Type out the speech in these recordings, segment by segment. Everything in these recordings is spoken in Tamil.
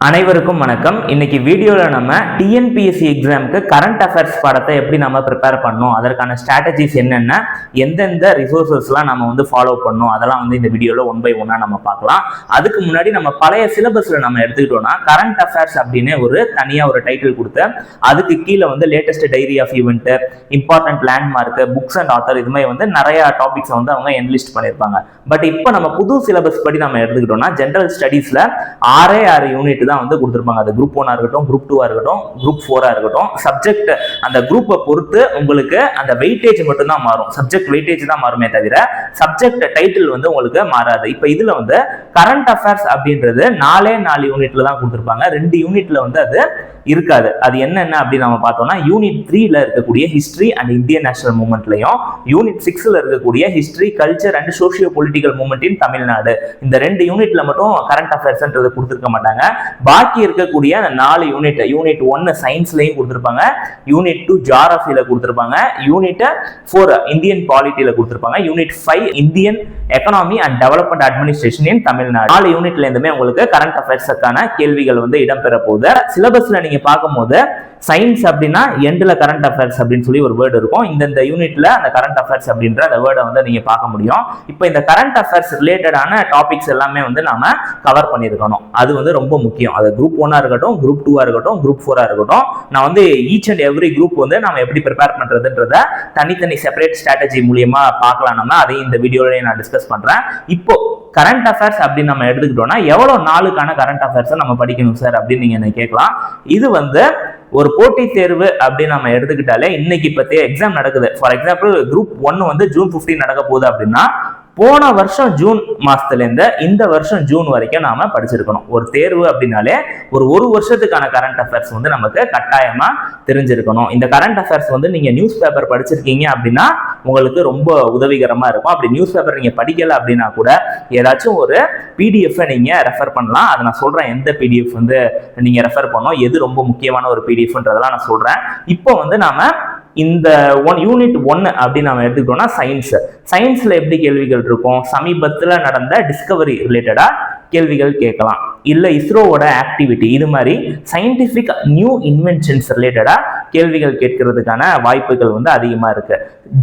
அனைவருக்கும் வணக்கம். இன்னைக்கு வீடியோவில் நம்ம டிஎன்பிஎஸ்சி எக்ஸாமுக்கு கரண்ட் அஃபேர்ஸ் பாடத்தை எப்படி நம்ம ப்ரிப்பேர் பண்ணணும் அதற்கான ஸ்ட்ராட்டஜிஸ் என்னென்ன எந்தெந்த ரிசோர்ஸஸ்லாம் நம்ம வந்து ஃபாலோ பண்ணணும் அதெல்லாம் வந்து இந்த வீடியோவில் ஒன் பை ஒன்னாக நம்ம பார்க்கலாம். அதுக்கு முன்னாடி நம்ம பழைய சிலபஸில் நம்ம எடுத்துக்கிட்டோம்னா கரண்ட் அஃபேர்ஸ் அப்படின்னு ஒரு தனியாக ஒரு டைட்டில் கொடுத்து அதுக்கு கீழே வந்து latest diary of event important landmark books and author இது மாதிரி வந்து நிறைய டாபிக்ஸை வந்து அவங்க என்லிஸ்ட் பண்ணியிருப்பாங்க. பட் இப்போ நம்ம புது சிலபஸ் படி நம்ம எடுத்துக்கிட்டோம்னா ஜென்ரல் ஸ்டடீஸில் ஆறே ஆறு யூனிட் தான் வந்து கொடுத்துருப்பாங்க. அது குரூப் ஒன்னாக இருக்கட்டும் குரூப் டூவாக இருக்கட்டும் குரூப் ஃபோராக இருக்கட்டும். சப்ஜெக்ட் அந்த குரூப்பை பொறுத்து உங்களுக்கு அந்த வெயிட்டேஜ் மட்டும்தான் மாறும். சப்ஜெக்ட் வெயிட்டேஜ் தான் மாறுமே தவிர சப்ஜெக்ட் டைட்டில் வந்து உங்களுக்கு மாறாது. இப்போ இதில் வந்து கரண்ட் அஃபேர்ஸ் அப்படின்றது நாலே நாலு யூனிட்ல தான் கொடுத்துருப்பாங்க. ரெண்டு யூனிட்ல வந்து அது இருக்காது. அது என்னென்ன அப்படின்னு நம்ம பார்த்தோம்னா யூனிட் த்ரீல இருக்கக்கூடிய ஹிஸ்டரி அண்ட் இந்தியன் நேஷனல் மூமெண்ட்லையும் யூனிட் சிக்ஸ்ல இருக்கக்கூடிய history culture and socio political movement in Tamil Nadu இந்த ரெண்டு யூனிட்ல மட்டும் கரண்ட் அஃபேர்ஸ்ன்றது கொடுத்துருக்க மாட்டாங்க. பாக்கி இருக்கக்கூடிய அந்த நாலு யூனிட் யூனிட் ஒன்னு சயின்ஸ்லையும் கொடுத்துருப்பாங்க. யூனிட் டூ ஜாரஃபியில் கொடுத்துருப்பாங்க. யூனிட் ஃபோர் இந்தியன் பாலிட்டியில கொடுத்துருப்பாங்க. Unit five Indian economy and development administration in Tamil Nadu நாலு யூனிட்ல இருந்துமே உங்களுக்கு கரண்ட் அஃபேர்ஸுக்கான கேள்விகள் வந்து இடம்பெற போகுது சிலபஸ்ல நீங்க பார்க்கும்போது சயின்ஸ் அப்படின்னா எண்டில் கரண்ட் அஃபேர்ஸ் அப்படின்னு சொல்லி ஒரு வேர்டு இருக்கும். இந்தந்த யூனிட்ல அந்த கரண்ட் அஃபேர்ஸ் அப்படின்ற அந்த வேர்டை வந்து நீங்க பார்க்க முடியும். இப்போ இந்த கரண்ட் அஃபேர்ஸ் ரிலேட்டடான டாபிக்ஸ் எல்லாமே வந்து நாம கவர் பண்ணியிருக்கணும். அது வந்து ரொம்ப முக்கியம். அது குரூப் ஒன்னா இருக்கட்டும் குரூப் டூவா இருக்கட்டும் குரூப் ஃபோரா இருக்கட்டும். நான் வந்து ஈச் அண்ட் எவ்ரி குரூப் வந்து நம்ம எப்படி ப்ரிப்பேர் பண்றதுன்றத தனித்தனி செப்பரேட் ஸ்ட்ராட்டஜி மூலியமா பார்க்கலாம் நம்ம. அதையும் இந்த வீடியோலயே நான் டிஸ்கஸ் பண்றேன். இப்போ கரண்ட் அஃபேர்ஸ் அப்படின்னு நம்ம எடுத்துக்கிட்டோம்னா எவ்வளவு நாளுக்கான கரண்ட் அஃபேர்ஸை நம்ம படிக்கணும் சார் அப்படின்னு நீங்க என்ன கேட்கலாம். இது வந்து ஒரு போட்டி தேர்வு அப்படின்னு நம்ம எடுத்துக்கிட்டாலே இன்னைக்கு பத்திய எக்ஸாம் நடக்குது. ஃபார் எக்ஸாம்பிள் குரூப் ஒன்னு வந்து ஜூன் 15 நடக்க போகுது அப்படின்னா போன வருஷம் ஜூன் மாதத்துலேருந்து இந்த வருஷம் ஜூன் வரைக்கும் நாம படிச்சிருக்கணும். ஒரு தேர்வு அப்படின்னாலே ஒரு ஒரு வருஷத்துக்கான கரண்ட் அஃபேர்ஸ் வந்து நமக்கு கட்டாயமா தெரிஞ்சிருக்கணும். இந்த கரண்ட் அஃபேர்ஸ் வந்து நீங்க நியூஸ் பேப்பர் படிச்சிருக்கீங்க அப்படின்னா உங்களுக்கு ரொம்ப உதவிகரமா இருக்கும். அப்படி நியூஸ் பேப்பர் நீங்க படிக்கல அப்படின்னா கூட ஏதாச்சும் ஒரு பிடிஎஃப் நீங்க ரெஃபர் பண்ணலாம். அதை நான் சொல்றேன். எந்த பிடிஎஃப் வந்து நீங்க ரெஃபர் பண்ணோம் எது ரொம்ப முக்கியமான ஒரு பிடிஎஃப்ன்றதெல்லாம் நான் சொல்றேன். இப்போ வந்து நாம இந்த ஒன் யூனிட் ஒன்று அப்படின்னு நம்ம எடுத்துக்கிட்டோம்னா சயின்ஸ் சயின்ஸில் எப்படி கேள்விகள் இருக்கும்? சமீபத்தில் நடந்த டிஸ்கவரி ரிலேட்டடாக கேள்விகள் கேட்கலாம். இல்லை இஸ்ரோவோட ஆக்டிவிட்டி இது மாதிரி சயின்டிஃபிக் நியூ இன்வென்ஷன்ஸ் ரிலேட்டடாக கேள்விகள் கேட்கறதுக்கான வாய்ப்புகள் வந்து அதிகமாக இருக்கு.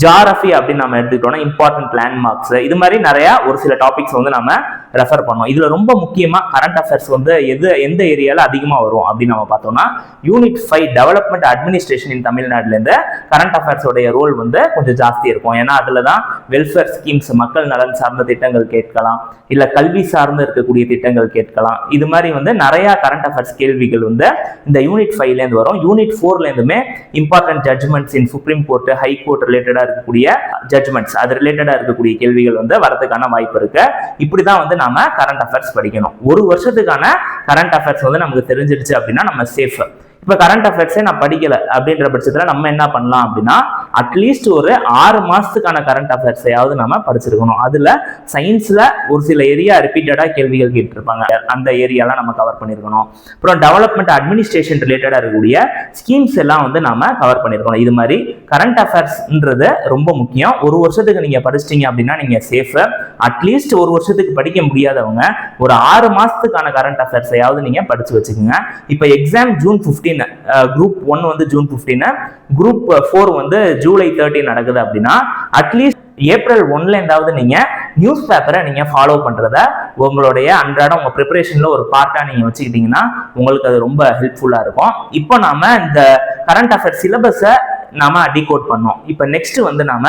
ஜாரஃபி அப்படின்னு நம்ம எடுத்துக்கிட்டோம்னா இம்பார்ட்டன்ட் லேண்ட்மார்க்ஸ் இது மாதிரி நிறையா ஒரு சில டாபிக்ஸ் வந்து நம்ம ரெஃபர் பண்ணோம் இதில் ரொம்ப முக்கியமாக கரண்ட் அஃபேர்ஸ் வந்து எது எந்த ஏரியாவில் அதிகமாக வரும் அப்படின்னு நம்ம பார்த்தோம்னா unit five development administration in தமிழ்நாட்டிலேருந்து கரண்ட் அஃபேர்ஸோடைய ரோல் வந்து கொஞ்சம் ஜாஸ்தி இருக்கும். ஏன்னா அதில் தான் வெல்ஃபேர் ஸ்கீம்ஸ் மக்கள் நலன் சார்ந்த திட்டங்கள் கேட்கலாம். இல்லை கல்வி சார்ந்து இருக்கக்கூடிய திட்டங்கள் கேட்கலாம். இது மாதிரி வந்து நிறைய கரண்ட் அஃபேர்ஸ் கேள்விகள் வந்து இந்த யூனிட் ஃபைவ்ல இருந்து வரும். யூனிட் ஃபோர்ல இருந்துமே important judgements in supreme court high court ரிலேட்டடா இருக்கக்கூடிய ஜட்மெண்ட்ஸ் அது ரிலேட்டடா இருக்கக்கூடிய கேள்விகள் வந்து வரதுக்கான வாய்ப்பு இருக்கு. இப்படிதான் வந்து நாம கரண்ட் அஃபேர்ஸ் படிக்கணும். ஒரு வருஷத்துக்கான கரண்ட் அஃபேர்ஸ் வந்து நமக்கு தெரிஞ்சிடுச்சு அப்படின்னா நம்ம சேஃப் இப்போ கரண்ட் அஃபேர்ஸே நான் படிக்கலை அப்படின்ற பட்சத்தில் நம்ம என்ன பண்ணலாம் அப்படின்னா அட்லீஸ்ட் ஒரு ஆறு மாதத்துக்கான கரண்ட் அஃபேர்ஸையாவது நம்ம படிச்சிருக்கணும். அதில் சயின்ஸில் ஒரு சில ஏரியா ரிப்பீட்டடாக கேள்விகள் கேட்டிருப்பாங்க. அந்த ஏரியாலாம் நம்ம கவர் பண்ணியிருக்கணும் அப்புறம் டெவலப்மெண்ட் அட்மினிஸ்ட்ரேஷன் ரிலேட்டடாக இருக்கக்கூடிய ஸ்கீம்ஸ் எல்லாம் வந்து நம்ம கவர் பண்ணியிருக்கணும் இது மாதிரி கரண்ட் அஃபேர்ஸ்ன்றது ரொம்ப முக்கியம். ஒரு வருஷத்துக்கு நீங்கள் படிச்சிட்டீங்க அப்படின்னா நீங்கள் சேஃபு அட்லீஸ்ட் ஒரு வருஷத்துக்கு படிக்க முடியாதவங்க ஒரு ஆறு மாதத்துக்கான கரண்ட் அஃபேர்ஸையாவது நீங்கள் படிச்சு வச்சுக்கோங்க. இப்போ exam June fifteen 15 group one வந்து ஜூன் 15 குரூப் ஃபோர் வந்து ஜூலை தேர்ட்டின் நடக்குது அப்படின்னா அட்லீஸ்ட் ஏப்ரல் ஒன்ல இருந்தாவது நீங்க நியூஸ் பேப்பரை நீங்க ஃபாலோ பண்றத உங்களுடைய அன்றாடம் உங்க ப்ரிப்பரேஷன்ல ஒரு பார்ட்டா நீங்க வச்சுக்கிட்டீங்கன்னா உங்களுக்கு அது ரொம்ப ஹெல்ப்ஃபுல்லா இருக்கும். இப்போ நாம இந்த கரண்ட் அஃபேர் சிலபஸை நாம டிகோட் பண்ணோம். இப்போ நெக்ஸ்ட் வந்து நாம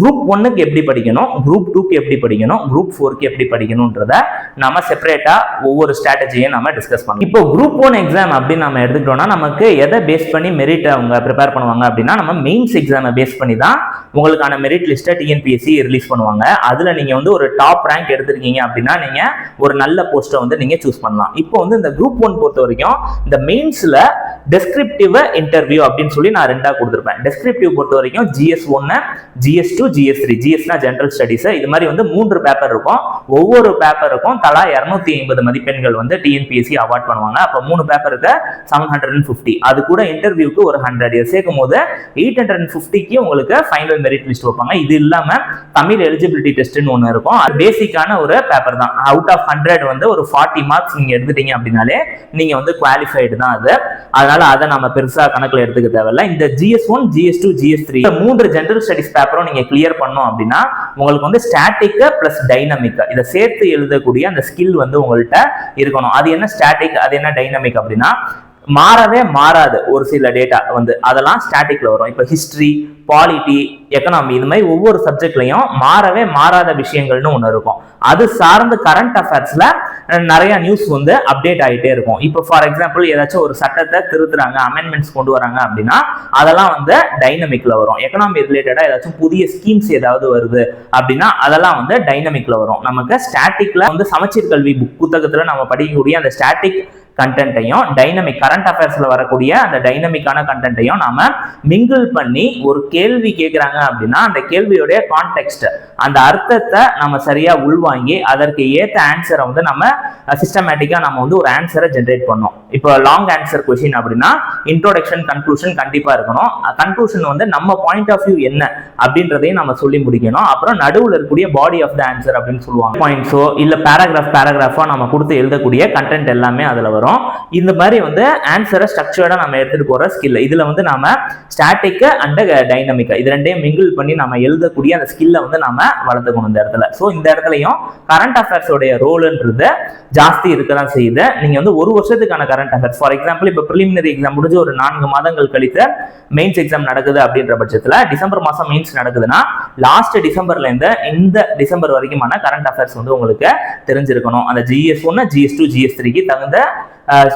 குரூப் ஒன்னுக்கு எப்படி படிக்கணும்? குரூப் டூக்கு எப்படி படிக்கணும்? குரூப் ஃபோருக்கு எப்படி படிக்கணும்ன்றத நம்ம செப்பரேட்டா ஒவ்வொரு ஸ்ட்ராட்டஜியும் நம்ம டிஸ்கஸ் பண்ணலாம் இப்போ குரூப் ஒன் எக்ஸாம் அப்படின்னு நம்ம எடுத்துக்கிட்டோம்னா நமக்கு எதை பேஸ் பண்ணி மெரிட் அவங்க ப்ரிப்பேர் பண்ணுவாங்க அப்படின்னா நம்ம மெயின்ஸ் எக்ஸாமை பேஸ் பண்ணி தான் உங்களுக்கான மெரிட் லிஸ்ட்டை டிஎன்பிஎஸ்சி ரிலீஸ் பண்ணுவாங்க. அதுல நீங்க வந்து ஒரு டாப் ரேங்க் எடுத்திருக்கீங்க அப்படின்னா நீங்க ஒரு நல்ல போஸ்ட்டை வந்து நீங்க சூஸ் பண்ணலாம். இப்போ வந்து இந்த குரூப் ஒன் பொறுத்த வரைக்கும் இந்த மெயின்ஸ்ல டெஸ்கிரிப்டிவ் இன்டர்வியூ அப்படின்னு சொல்லி நான் ரெண்டாக கொடுத்துருப்பேன். டெஸ்கிரிப்டிவ் பொறுத்த வரைக்கும் ஜிஎஸ் ஒன்று ஜிஎஸ் டூ ஜிஎஸ் த்ரீ ஜிஎஸ்னா ஜென்ரல் ஸ்டடிஸ் இது மாதிரி வந்து மூன்று பேப்பர் இருக்கும். ஒவ்வொரு பேப்பருக்கும் தலா இரநூத்தி ஐம்பது மதிப்பெண்கள் வந்து டிஎன்பிஎஸ்சி அவார்ட் பண்ணுவாங்க. அப்போ மூணு பேப்பருக்கு செவன் ஹண்ட்ரட் அண்ட் ஃபிஃப்டி அது கூட இன்டர்வியூக்கு ஒரு ஹண்ட்ரட் சேர்க்கும் போது எயிட் ஹண்ட்ரட் அண்ட் ஃபிஃப்டிக்கு உங்களுக்கு ஃபைனல் மெரிட் லிஸ்ட் வைப்பாங்க. இது இல்லாமல் தமிழ் எலிஜிபிலிட்டி டெஸ்ட்னு ஒன்று இருக்கும். அது பேசிக்கான ஒரு பேப்பர் தான். அவுட் ஆஃப் ஹண்ட்ரட் வந்து ஒரு ஃபார்ட்டி மார்க்ஸ் நீங்கள் எடுத்துட்டீங்க அப்படின்னாலே நீங்கள் வந்து குவாலிஃபைடு தான் அது. அதனால அதை நம்ம பெருசா கணக்குல எடுத்துக்க தேவையில்ல. இந்த GS one GS two GS three மூன்று ஜென்ரல் ஸ்டடிஸ் பேப்பரும் நீங்க கிளியர் பண்ணோம் அப்படின்னா உங்களுக்கு வந்து ஸ்டாட்டிக் பிளஸ் டைனமிக் இதை சேர்த்து எழுதக்கூடிய அந்த ஸ்கில் வந்து உங்கள்கிட்ட இருக்கணும். அது என்ன ஸ்டாட்டிக் அது என்ன டைனமிக் அப்படின்னா மாறவே மாறாது ஒரு சில டேட்டா வந்து. அதெல்லாம் ஸ்டாட்டிக்ல வரும். இப்போ ஹிஸ்ட்ரி பாலிட்டி எக்கனாமி இது மாதிரி ஒவ்வொரு சப்ஜெக்ட்லையும் மாறவே மாறாத விஷயங்கள்னு ஒன்று இருக்கும். அது சார்ந்த கரண்ட் அஃபேர்ஸ்ல நிறைய நியூஸ் வந்து அப்டேட் ஆகிட்டே இருக்கும். இப்போ ஃபார் எக்ஸாம்பிள் ஏதாச்சும் ஒரு சட்டத்தை திருத்துறாங்க அமெண்ட்மெண்ட்ஸ் கொண்டு வராங்க அப்படின்னா அதெல்லாம் வந்து டைனமிக்ல வரும். எக்கனாமி ரிலேட்டடாக ஏதாச்சும் புதிய ஸ்கீம்ஸ் ஏதாவது வருது அப்படின்னா அதெல்லாம் வந்து டைனமிக்ல வரும். நமக்கு ஸ்டாட்டிக்ல வந்து சமச்சீர் கல்வி புக் நம்ம படிக்கக்கூடிய அந்த ஸ்டாட்டிக் கண்டென்ட்டையும் டைனமிக் கரண்ட் அஃபேர்ஸில் வரக்கூடிய அந்த டைனமிக்கான கண்டென்ட்டையும் நாம் மிங்கிள் பண்ணி ஒரு கேள்வி கேட்குறாங்க அப்படின்னா அந்த கேள்வியோடைய கான்டெக்ட் அந்த அர்த்தத்தை நம்ம சரியாக உள்வாங்கி அதற்கு ஏற்ற ஆன்சரை வந்து நம்ம சிஸ்டமேட்டிக்காக நம்ம வந்து ஒரு ஆன்சரை ஜென்ரேட் பண்ணோம் இப்போ லாங் ஆன்சர் கொஷின் அப்படின்னா இன்ட்ரோடக்ஷன் கன்க்ளூஷன் கண்டிப்பாக இருக்கணும். கன்க்ளூஷன் வந்து நம்ம பாயிண்ட் ஆஃப் வியூ என்ன அப்படின்றதையும் நம்ம சொல்லி முடிக்கணும். அப்புறம் நடுவில் இருக்கக்கூடிய பாடி ஆஃப் த ஆன்சர் அப்படின்னு சொல்லுவாங்க. பாயிண்ட்ஸோ இல்லை பேராகிராஃப் பேராகிராஃபோ நம்ம கொடுத்து எழுதக்கூடிய கண்டென்ட் எல்லாமே அதில் வரும். வரும். இந்த மாதிரி வந்து ஆன்சரை ஸ்ட்ரக்சர்டாக நம்ம எடுத்துகிட்டு போகிற ஸ்கில் இதில் வந்து நாம ஸ்டாட்டிக்கு அண்ட் டைனமிக்கா இது ரெண்டையும் மிங்கிள் பண்ணி நம்ம எழுதக்கூடிய அந்த ஸ்கில்லை வந்து நாம வளர்த்துக்கணும் இந்த இடத்துல. ஸோ இந்த இடத்துலையும் கரண்ட் அஃபேர்ஸோடைய ரோலுன்றது ஜாஸ்தி இருக்க தான் செய்யுது. நீங்கள் வந்து ஒரு வருஷத்துக்கான கரண்ட் அஃபேர்ஸ் ஃபார் எக்ஸாம்பிள் இப்போ ப்ரிலிமினரி எக்ஸாம் முடிஞ்சு ஒரு நான்கு மாதங்கள் கழித்து மெயின்ஸ் எக்ஸாம் நடக்குது அப்படின்ற பட்சத்தில் டிசம்பர் மாதம் மெயின்ஸ் நடக்குதுன்னா லாஸ்ட் டிசம்பர்லேருந்து இந்த டிசம்பர் வரைக்குமான கரண்ட் அஃபேர்ஸ் வந்து உங்களுக்கு தெரிஞ்சிருக்கணும். அந்த ஜிஎஸ் ஒன்று ஜிஎஸ் டூ ஜிஎஸ் த்ரீக்கு தகுந்த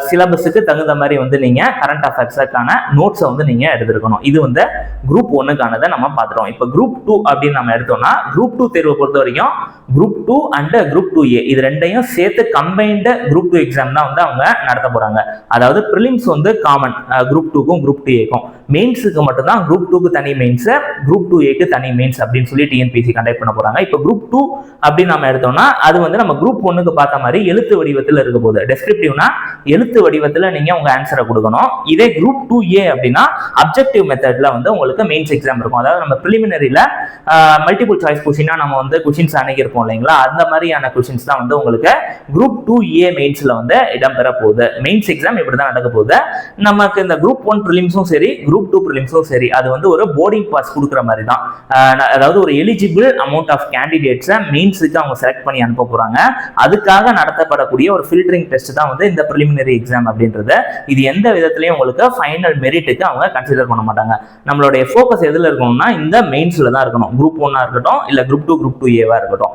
சிலபஸுக்கு தகுந்த மாதிரி வந்து நீங்கள் கரண்ட் அஃபேர்ஸுக்கான நோட்ஸை வந்து நீங்கள் எடுத்துருக்கணும். இது வந்து குரூப் ஒன்றுக்கானதை நம்ம பார்த்துருவோம் இப்போ குரூப் டூ அப்படின்னு நம்ம எடுத்தோம்னா குரூப் டூ தேர்வை பொறுத்த வரைக்கும் group two and group two A இது ரெண்டையும் சேர்த்து கம்பைன்டு குரூப் டூ எக்ஸாம் தான் வந்து அவங்க நடத்த போகிறாங்க அதாவது ப்ரிலிம்ஸ் வந்து காமன் குரூப் டூக்கும் குரூப் டூ ஏக்கும் மெயின்ஸுக்கு மட்டும்தான் குரூப் டூக்கு தனி மெயின்ஸு குரூப் டூ ஏக்கு தனி மெயின்ஸ் அப்படின்னு சொல்லி டிஎன்பிசி கண்டக்ட் பண்ண போகிறாங்க இப்போ குரூப் டூ அப்படின்னு நம்ம எடுத்தோம்னா அது வந்து நம்ம குரூப் ஒன்றுக்கு பார்த்த மாதிரி எழுத்து வடிவத்தில் இருக்க போகுது. டெஸ்கிரிப்டிவ்னா எழுத்து வடிவத்தில் நீங்கள் உங்கள் ஆன்சரை கொடுக்கணும். இதே குரூப் டூ ஏ அப்படின்னா அப்ஜெக்டிவ் மெத்தடில் வந்து உங்களுக்கு மெயின்ஸ் எக்ஸாம் இருக்கும். அதாவது நம்ம ப்ரிலிமினரியில் மல்டிபிள் சாய்ஸ் கொஷினாக நம்ம வந்து கொஷின்ஸ் அணுகிருப்போம் இல்லைங்களா? அந்த மாதிரியான கொஷின்ஸ் தான் வந்து உங்களுக்கு குரூப் டூ ஏ மெயின்ஸில் வந்து இடம்பெற போகுது. மெயின்ஸ் எக்ஸாம் இப்படி தான் நடக்க போகுது. நமக்கு இந்த குரூப் ஒன் ப்ரிலிம்ஸும் சரி குரூப் டூ ப்ரிலிம்ஸும் சரி அது வந்து ஒரு போர்டிங் பாஸ் கொடுக்குற மாதிரி தான் அதாவது ஒரு எலிஜிபிள் அமௌண்ட் ஆஃப் கேண்டிடேட்ஸை மெயின்ஸுக்கு அவங்க செலக்ட் பண்ணி அனுப்ப போகிறாங்க அதுக்காக நடத்தப்படக்கூடிய ஒரு ஃபில்டரிங் டெஸ்ட் தான் வந்து இந்த ப்ரிலிமினரி எக்ஸாம் அப்படின்றது. இது எந்த விதத்திலையும் உங்களுக்கு ஃபைனல் மெரிட்டுக்கு அவங்க கன்சிடர் பண்ண மாட்டாங்க. நம்மளுடைய ஃபோக்கஸ் எதில் இருக்கணும்னா இந்த மெயின்ஸில் தான் இருக்கணும். குரூப் ஒன்னாக இருக்கட்டும் இல்லை குரூப் டூ குரூப் டூ ஏவாக இருக்கட்டும்.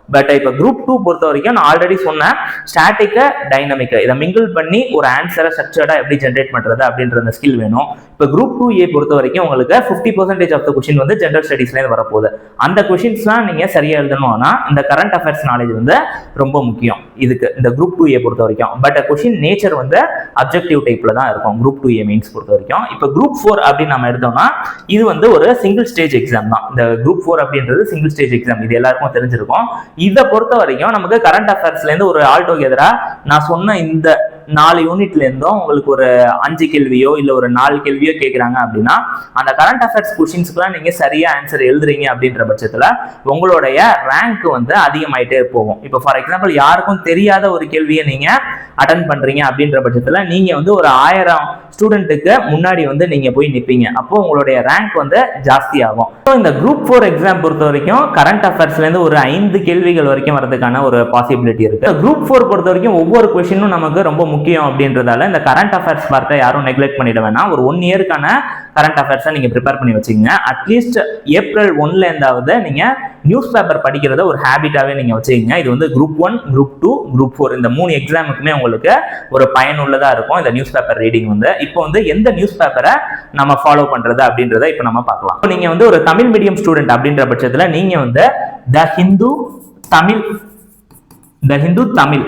பட் இப்போ குரூப் டூ பொறுத்த வரைக்கும் நான் ஆல்ரெடி சொன்னேன் ஸ்டாட்டிக்கை டைனமிக்க இதை மிங்கிள் பண்ணி ஒரு ஆன்சரை ஸ்ட்ரக்சர்டாக எப்படி ஜென்ரேட் பண்ணுறது அப்படின்ற அந்த ஸ்கில் வேணும். இப்போ குரூப் டூ ஏ பொறுத்த வரைக்கும் உங்களுக்கு fifty percentage of the question வந்து ஜென்ரல் ஸ்டடீஸ்லேருந்து வரப்போகுது. அந்த கொஷின்ஸ்லாம் நீங்கள் சரியாக எழுதணும்னா இந்த கரண்ட் அஃபேர்ஸ் நாலேஜ் வந்து ரொம்ப முக்கியம். இதுக்கு இந்த குரூப் டூ ஏ பொறுத்த வரைக்கும். பட் கொஷின் நேச்சர் வந்து அப்ஜெக்டிவ் டைப்ல தான் இருக்கும். குரூப் டூ ஏ மெயின்ஸ் பொறுத்த வரைக்கும். இப்போ குரூப் ஃபோர் அப்படின்னு நம்ம எடுத்தோம்னா இது வந்து ஒரு சிங்கிள் ஸ்டேஜ் எக்ஸாம் தான். இந்த குரூப் ஃபோர் அப்படின்றது சிங்கிள் ஸ்டேஜ் எக்ஸாம் இது எல்லாருக்கும் தெரிஞ்சிருக்கும். இதை பொறுத்த வரைக்கும் நமக்கு கரண்ட் அஃபேர்ஸ்லேருந்து ஒரு ஆல் நான் சொன்ன இந்த நாலு யூனிட்ல இருந்தும் உங்களுக்கு ஒரு அஞ்சு கேள்வியோ இல்ல ஒரு நாலு கேள்வியோ கேட்குறாங்க அப்படின்னா அந்த கரண்ட் அஃபேர்ஸ் கொஷின்ஸ்க்குலாம் நீங்க சரியா ஆன்சர் எழுதுறீங்க அப்படின்ற பட்சத்துல உங்களுடைய ரேங்க் வந்து அதிகமாயிட்டே போகும். இப்போ ஃபார் எக்ஸாம்பிள் யாருக்கும் தெரியாத ஒரு கேள்வியை நீங்க அட்டன் பண்றீங்க அப்படின்ற பட்சத்துல நீங்க வந்து ஒரு ஆயிரம் ஸ்டூடெண்ட்டுக்கு முன்னாடி வந்து நீங்க போய் நிற்பீங்க அப்போ உங்களுடைய ரேங்க் வந்து ஜாஸ்தி ஆகும் ஸோ இந்த குரூப் ஃபோர் எக்ஸாம் பொறுத்த வரைக்கும் கரண்ட் அஃபேர்ஸ்ல இருந்து ஒரு ஐந்து கேள்விகள் வரைக்கும் வரதுக்கான ஒரு பாசிபிலிட்டி இருக்கு. குரூப் ஃபோர் பொறுத்த வரைக்கும் ஒவ்வொரு கொஷினும் நமக்கு ரொம்ப முக்கியம் முக்கியம் அப்படின்றதால இந்த கரண்ட் அஃபேர்ஸ் பார்க்க யாரும் நெக்லெக்ட் பண்ணிட வேணாம். ஒரு ஒன் இயருக்கான கரண்ட் அஃபேர்ஸை நீங்க ப்ரிப்பேர் பண்ணி வச்சுக்கோங்க. அட்லீஸ்ட் ஏப்ரல் ஒன்ல இருந்தாவது நீங்க நியூஸ் பேப்பர் படிக்கிறத ஒரு ஹேபிட்டாவே நீங்க வச்சுக்கோங்க. இது வந்து group one group two group four இந்த மூணு எக்ஸாமுக்குமே உங்களுக்கு ஒரு பயனுள்ளதா இருக்கும் இந்த நியூஸ் பேப்பர் ரீடிங் வந்து. இப்போ வந்து எந்த நியூஸ் பேப்பரை நம்ம ஃபாலோ பண்றது அப்படின்றத இப்போ நம்ம பார்க்கலாம். இப்போ நீங்க வந்து ஒரு தமிழ் மீடியம் ஸ்டூடெண்ட் அப்படின்ற பட்சத்தில் நீங்க வந்து த ஹிந்து தமிழ் த ஹிந்து தமிழ்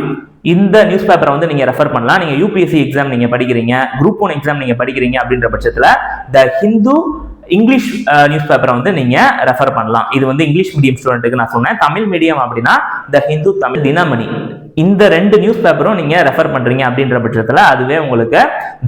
இந்த நியூஸ் பேப்பரை வந்து நீங்கள் ரெஃபர் பண்ணலாம். நீங்கள் யூபிஎஸ்சி எக்ஸாம் நீங்கள் படிக்கிறீங்க குரூப் ஒன் எக்ஸாம் நீங்கள் படிக்கிறீங்க அப்படின்ற பட்சத்தில் த ஹிந்து இங்கிலீஷ் நியூஸ் பேப்பரை வந்து நீங்க ரெஃபர் பண்ணலாம். இது வந்து இங்கிலீஷ் மீடியம் ஸ்டூடெண்ட்டுக்கு நான் சொன்னேன். தமிழ் மீடியம் அப்படின்னா த ஹிந்து தமிழ் தினமணி இந்த ரெண்டு நியூஸ் பேப்பரும் நீங்க ரெஃபர் பண்றீங்க அப்படின்ற பட்சத்தில் அதுவே உங்களுக்கு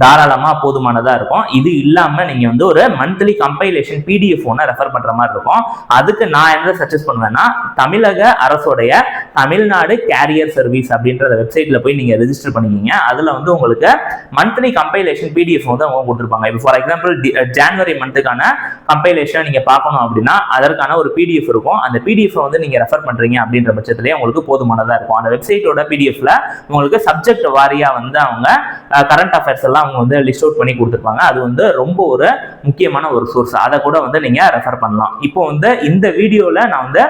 தாராளமா போதுமானதா இருக்கும். இது இல்லாம நீங்க வந்து ஒரு மந்த்லி கம்பைலேஷன் பிடிஎஃப் ஒன்று ரெஃபர் பண்ற மாதிரி இருக்கும். அதுக்கு நான் என்ன சஜஸ்ட் பண்ணுவேன்னா தமிழக அரசோடைய தமிழ்நாடு கேரியர் சர்வீஸ் அப்படின்ற வெப்சைட்ல போய் நீங்க ரெஜிஸ்டர் பண்ணிக்கிங்க. அதுல வந்து உங்களுக்கு மந்த்லி கம்பைலேஷன் பிடிஎஃப் வந்து அவங்க கொடுத்துருப்பாங்க. இப்போ ஃபார் எக்ஸாம்பிள் ஜான்வரி மந்த்துக்கான கம்பைலேஷன் நீங்க பார்க்கணும் அப்படின்னா அதற்கான ஒரு பிடிஎஃப் இருக்கும். அந்த பிடிஎஃப் வந்து நீங்க ரெஃபர் பண்றீங்க அப்படின்ற பட்சத்திலேயே உங்களுக்கு போதுமானதா இருக்கும். அந்த வெப்சைட்டோட பிடிஎஃப்ல உங்களுக்கு சப்ஜெக்ட் வாரியா வந்து அவங்க கரண்ட் அஃபேர்ஸ் எல்லாம் அவங்க வந்து லிஸ்ட் அவுட் பண்ணி கொடுத்துருப்பாங்க. அது வந்து ரொம்ப ஒரு முக்கியமான ஒரு சோர்ஸ் அதை கூட வந்து நீங்க ரெஃபர் பண்ணலாம். இப்போ வந்து இந்த வீடியோல நான் வந்து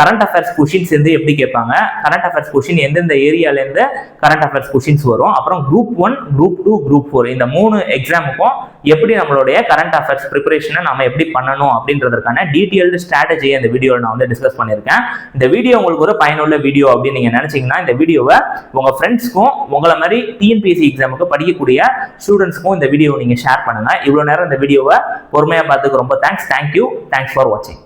கரண்ட் அஃபேர்ஸ் கொஷின்ஸ் வந்து எப்படி கேட்பாங்க? கரண்ட் அஃபேர்ஸ் கொஷின் எந்தெந்த ஏரியாலேருந்து கரண்ட் அஃபேர்ஸ் கொஷின்ஸ் வரும். அப்புறம் group one group two group four இந்த மூணு எக்ஸாமுக்கும் எப்படி நம்மளுடைய கரண்ட் அஃபேர்ஸ் ப்ரிப்பரேஷனை நம்ம எப்படி பண்ணணும் அப்படின்றதுக்கான டீட்டெயில்டு ஸ்ட்ராட்டஜியை இந்த வீடியோவில் நான் வந்து டிஸ்கஸ் பண்ணியிருக்கேன். இந்த வீடியோ உங்களுக்கு ஒரு பயனுள்ள வீடியோ அப்படின்னு நீங்கள் நினச்சிங்கன்னா இந்த வீடியோவை உங்கள் ஃப்ரெண்ட்ஸ்க்கும் உங்களை மாதிரி டிஎன்பிஎஸ்சி எக்ஸாமுக்கு படிக்கக்கூடிய ஸ்டூடெண்ட்ஸ்க்கும் இந்த வீடியோ நீங்கள் ஷேர் பண்ணுங்க. இவ்வளோ நேரம் இந்த வீடியோவை பொறுமையாக பார்த்துக்கு ரொம்ப தேங்க்ஸ் தேங்க்யூ தேங்க்ஸ் ஃபார் வாட்சிங்